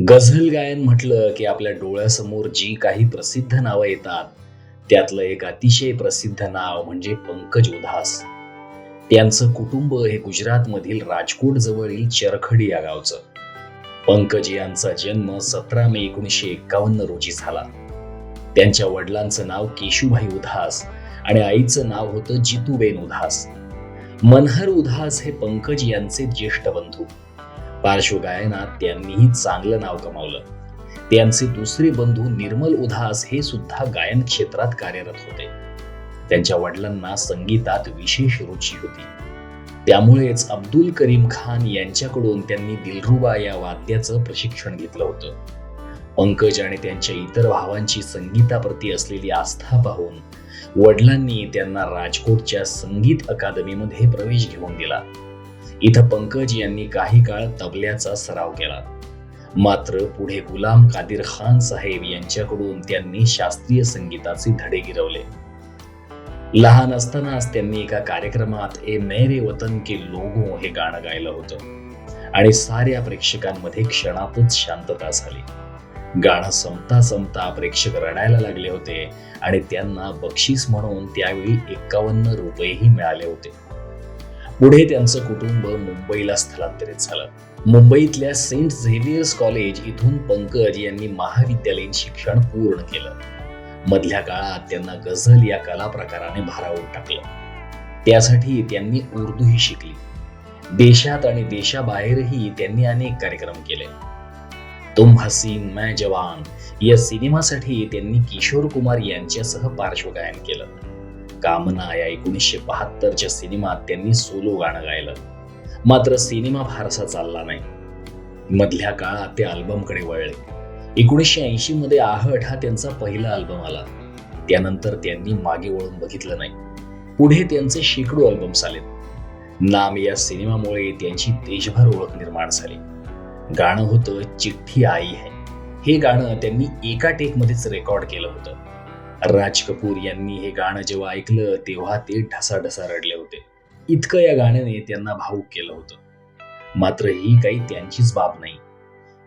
गझल गायन म्हटलं की आपल्या डोळ्यासमोर जी काही प्रसिद्ध नावं येतात त्यातलं एक अतिशय प्रसिद्ध नाव म्हणजे पंकज उधास. त्यांचं कुटुंब हे गुजरातमधील राजकोट जवळील चरखडी या गावचं. पंकज यांचा जन्म सतरा मे एकोणीसशे एक्कावन्न रोजी झाला. त्यांच्या वडिलांचं नाव केशुभाई उधास आणि आईचं नाव होतं जितूबेन उधास. मनहर उधास हे पंकज यांचे ज्येष्ठ बंधू. पार्श्वगायनात त्यांनीही चांगलं नाव कमावलं. त्यांचे दुसरे बंधू निर्मल उधास हे सुद्धा गायन क्षेत्रात कार्यरत होते. त्यांच्या वडिलांना संगीतात विशेष रुची होती. त्यामुळेच अब्दुल करीम खान यांच्याकडून त्यांनी दिलरुबा या वाद्याचं प्रशिक्षण घेतलं होतं. पंकज आणि त्यांच्या इतर भावांची संगीताप्रती असलेली आस्था पाहून वडिलांनी त्यांना राजकोटच्या संगीत अकादमीमध्ये प्रवेश घेऊन दिला. इथं पंकज यांनी काही काळ तबल्याचा सराव केला. मात्र पुढे गुलाम कादिर खान साहेब यांच्याकडून त्यांनी शास्त्रीय संगीताचे धडे गिरवले. लहान असतानाच त्यांनी एका कार्यक्रमात ए मेरे वतन के लोगो हे गाणं गायलं होतं. आणि साऱ्या प्रेक्षकांमध्ये क्षणातच शांतता झाली. गाणं संपता संपता प्रेक्षक रडायला लागले होते आणि त्यांना बक्षीस म्हणून त्यावेळी एकावन्न रुपयेही मिळाले होते. पुढे त्यांचं कुटुंब मुंबईला स्थलांतरित झालं. मुंबईतल्या सेंट झेवियर्स कॉलेज इथून पंकज यांनी महाविद्यालयीन शिक्षण पूर्ण केलं. मधल्या काळात त्यांना गझल या कला प्रकाराने भारावून टाकलं. त्यासाठी त्यांनी उर्दूही शिकली. देशात आणि देशाबाहेरही त्यांनी अनेक कार्यक्रम केले. तुम हसीन मैं जवान या सिनेमासाठी त्यांनी किशोर कुमार यांच्यासह पार्श्वगायन केलं. कामना या एकोणीसशे बहात्तरच्या सिनेमात त्यांनी सोलो गाणं गायलं. मात्र सिनेमा फारसा चालला नाही. मधल्या काळात ते अल्बमकडे वळले. एकोणीसशे ऐंशी मध्ये आहट हा त्यांचा पहिला अल्बम आला. त्यानंतर त्यांनी मागे वळून बघितलं नाही. पुढे त्यांचे शेकडो अल्बम्स आले नाम या सिनेमामुळे त्यांची देशभर ओळख निर्माण झाली. गाणं होतं चिठ्ठी आई है. हे गाणं त्यांनी एका टेकमध्येच रेकॉर्ड केलं होतं. राज कपूर यांनी हे गाणं जेव्हा ऐकलं तेव्हा ते ढसाढसा रडले होते. इतकं या गाण्याने त्यांना भावूक केलं होतं. मात्र ही काही त्यांचीच बाब नाही.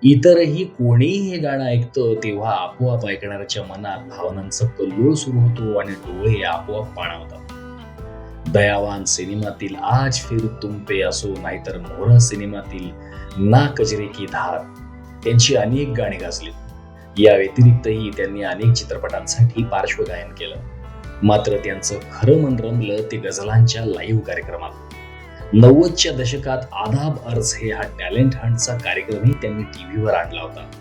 इतरही कोणीही हे गाणं ऐकतं तेव्हा आपोआप ऐकणाऱ्याच्या मनात भावनांचा कल्लोळ सुरू होतो आणि डोळे आपोआप पाणावतात. दयावान सिनेमातील आज फिर तुम पे असो नाहीतर मोहरा सिनेमातील ना कजरे की धार त्यांची अनेक गाणी गाजली या व्यतिरिक्तही त्यांनी अनेक चित्रपटांसाठी पार्श्वगायन केलं. मात्र त्यांचं खरं मन रमलं ते गझलांच्या लाईव्ह कार्यक्रमात. नव्वदच्या दशकात आदाब अर्ज हे हा टॅलेंट हंटचा कार्यक्रमही त्यांनी टीव्हीवर आणला होता.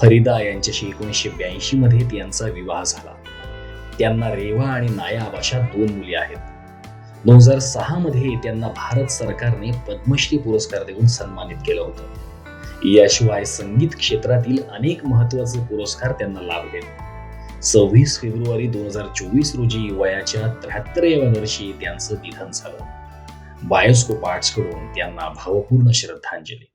फरीदा यांच्याशी एकोणीसशे ब्याऐंशी मध्ये त्यांचा विवाह झाला. त्यांना रेवा आणि नायाब अशा दोन मुली आहेत. दोन हजार सहा मध्ये त्यांना भारत सरकारने पद्मश्री पुरस्कार देऊन सन्मानित केलं होतं. याशिवाय संगीत क्षेत्रातील अनेक महत्त्वाचे पुरस्कार त्यांना लाभले. सव्वीस फेब्रुवारी दोन हजार चोवीस रोजी वयाच्या त्र्याहत्तराव्या वर्षी त्यांचं निधन झालं. बायोस्कोप आर्ट्सकडून त्यांना भावपूर्ण श्रद्धांजली.